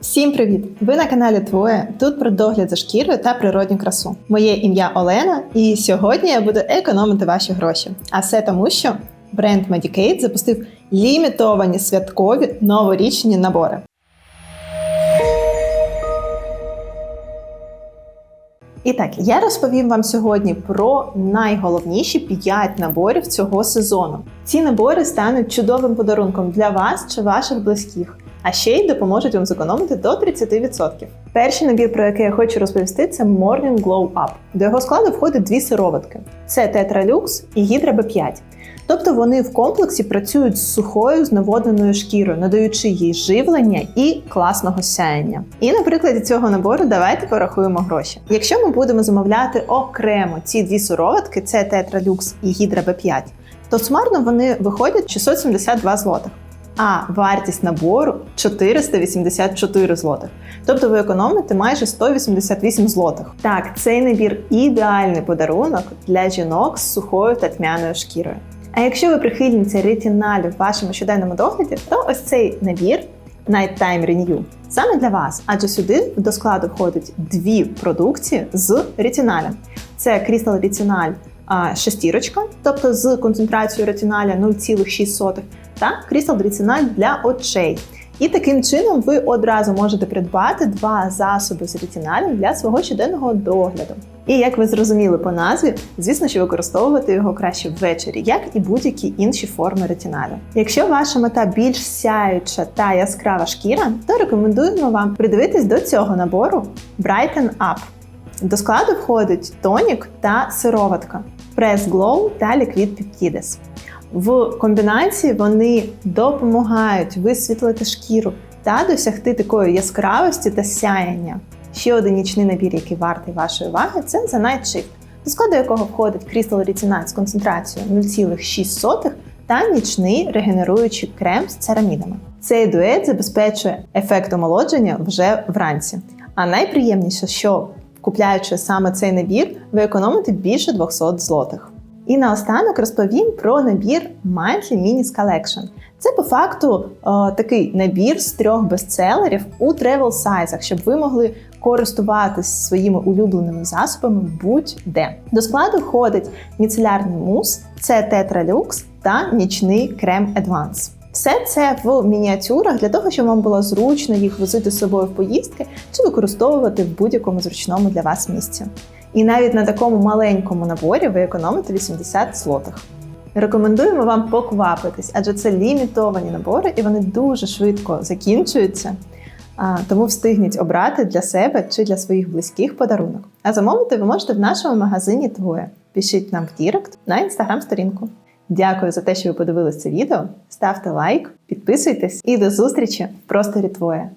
Всім привіт! Ви на каналі Твоє. Тут про догляд за шкірою та природню красу. Моє ім'я Олена, і сьогодні я буду економити ваші гроші. А все тому, що бренд Medicaid запустив лімітовані святкові новорічні набори. І так, я розповім вам сьогодні про найголовніші 5 наборів цього сезону. Ці набори стануть чудовим подарунком для вас чи ваших близьких, а ще й допоможуть вам зекономити до 30%. Перший набір, про який я хочу розповісти, це Morning Glow Up. До його складу входить дві сироватки: це Tetralux і Hydra B5. Тобто вони в комплексі працюють з сухою зневодненою шкірою, надаючи їй живлення і класного сяєння. І на прикладі цього набору давайте порахуємо гроші. Якщо ми будемо замовляти окремо ці дві сироватки, це Tetralux і Hydra B5, то сумарно вони виходять 672 злотих. А вартість набору 484 злотих. Тобто ви економите майже 188 злотих. Так, цей набір ідеальний подарунок для жінок з сухою та тьмяною шкірою. А якщо ви прихильниця ретиналю в вашому щоденному догляді, то ось цей набір Nighttime Renew саме для вас, адже сюди до складу входять дві продукції з ретиналем. Це Crystal Retinal шестірочка, тобто з концентрацією ретиналя 0,6, та Retinal для очей. І таким чином ви одразу можете придбати два засоби з ретиналем для свого щоденного догляду. І як ви зрозуміли по назві, звісно, що використовувати його краще ввечері, як і будь-які інші форми ретиналю. Якщо ваша мета більш сяюча та яскрава шкіра, то рекомендуємо вам придивитись до цього набору Brighten Up. До складу входить тонік та сироватка, Press Glow та Liquid Peptides. В комбінації вони допомагають висвітлити шкіру та досягти такої яскравості та сяяння. Ще один нічний набір, який вартий вашої уваги, це The Night Shift, до складу якого входить Crystal Retinal з концентрацією 0,6 та нічний регенеруючий крем з церамідами. Цей дует забезпечує ефект омолодження вже вранці. А найприємніше, що купляючи саме цей набір, ви економите більше 200 злотих. І наостанок розповім про набір Monthly Minis Collection. Це по факту о, такий набір з трьох бестселерів у тревел сайзах, щоб ви могли користуватись своїми улюбленими засобами будь-де. До складу входить міцелярний мус, це Tetralux та нічний крем Advance. Все це в мініатюрах для того, щоб вам було зручно їх возити з собою в поїздки чи використовувати в будь-якому зручному для вас місці. І навіть на такому маленькому наборі ви економите 80 злотих. Рекомендуємо вам поквапитись, адже це лімітовані набори і вони дуже швидко закінчуються. Тому встигніть обрати для себе чи для своїх близьких подарунок. А замовити ви можете в нашому магазині Твоє. Пишіть нам в Дірект на інстаграм-сторінку. Дякую за те, що ви подивилися це відео. Ставте лайк, підписуйтесь і до зустрічі в просторі Твоє.